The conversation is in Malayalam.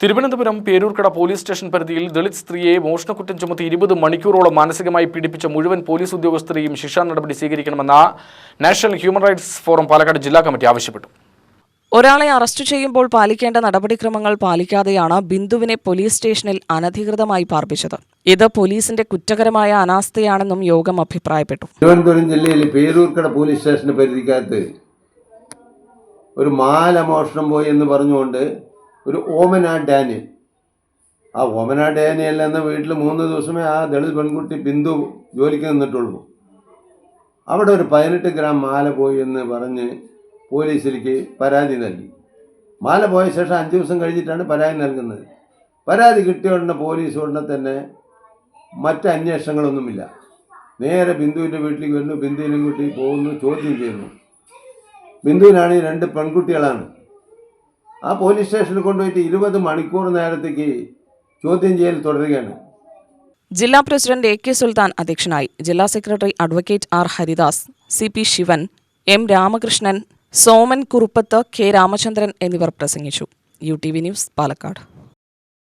തിരുവനന്തപുരം പേരൂർക്കട പോലീസ് സ്റ്റേഷൻ പരിധിയിൽ ദളിത് സ്ത്രീയെ മോഷണക്കുറ്റം ചുമത്തി ഇരുപത് മണിക്കൂറോളം മാനസികമായി പീഡിപ്പിച്ച മുഴുവൻ പോലീസ് ഉദ്യോഗസ്ഥരെയും ശിക്ഷാ നടപടി സ്വീകരിക്കണമെന്ന national human rights forum Palakkad ജില്ലാ കമ്മിറ്റി ആവശ്യപ്പെട്ടു. ഒരാളെ അറസ്റ്റ് ചെയ്യുമ്പോൾ പാലിക്കേണ്ട നടപടിക്രമങ്ങൾ പാലിക്കാതെയാണ് ബിന്ദുവിനെ പോലീസ് സ്റ്റേഷനിൽ അനധികൃതമായി പാർപ്പിച്ചത്. ഇത് പോലീസിന്റെ കുറ്റകരമായ അനാസ്ഥയാണെന്നും യോഗം അഭിപ്രായപ്പെട്ടു. തിരുവനന്തപുരം ജില്ലയിലെ പേരൂർക്കട പോലീസ് സ്റ്റേഷന്റെ പരിധിക്കകത്ത് ഒരു മാല മോഷണം പോയി എന്ന് പറഞ്ഞുകൊണ്ട് ഒരു ഓമന ഡാനിയൽ. ആ ഓമന ഡാനിയൽ എന്ന വീട്ടിൽ മൂന്ന് ദിവസമേ ആ ദളിത് പെൺകുട്ടി ബിന്ദു ജോലിക്ക് നിന്നിട്ടുള്ളൂ. അവിടെ ഒരു പതിനെട്ട് ഗ്രാം മാല പോയി എന്ന് പറഞ്ഞ് പോലീസിലേക്ക് പരാതി നൽകി. മാല പോയ ശേഷം അഞ്ച് ദിവസം കഴിഞ്ഞിട്ടാണ് പരാതി നൽകുന്നത്. പരാതി കിട്ടിയ ഉടനെ പോലീസ് ഉടനെ തന്നെ മറ്റ് അന്വേഷണങ്ങളൊന്നുമില്ല. നേരെ ബിന്ദുവിന്റെ വീട്ടിലേക്ക് വരുന്നു. ബിന്ദുവിനെ കൂട്ടി പോകുന്നു ചോദ്യം ചെയ്യുന്നു. ബിന്ദുവിനാണെങ്കിൽ രണ്ട് പെൺകുട്ടികളാണ്. ആ പോലീസ് സ്റ്റേഷനിൽ കൊണ്ടുപോയിട്ട് ഇരുപത് മണിക്കൂർ നേരത്തേക്ക് ചോദ്യം ചെയ്യൽ തുടരുകയാണ്. ജില്ലാ പ്രസിഡന്റ് എ കെ സുൽത്താൻ അധ്യക്ഷനായി ജില്ലാ secretary advocate R Haridas C P Sivan M Ramakrishnan Soman Kuruppath K Ramachandran എന്നിവർ പ്രസംഗിച്ചു. U T V news Palakkad.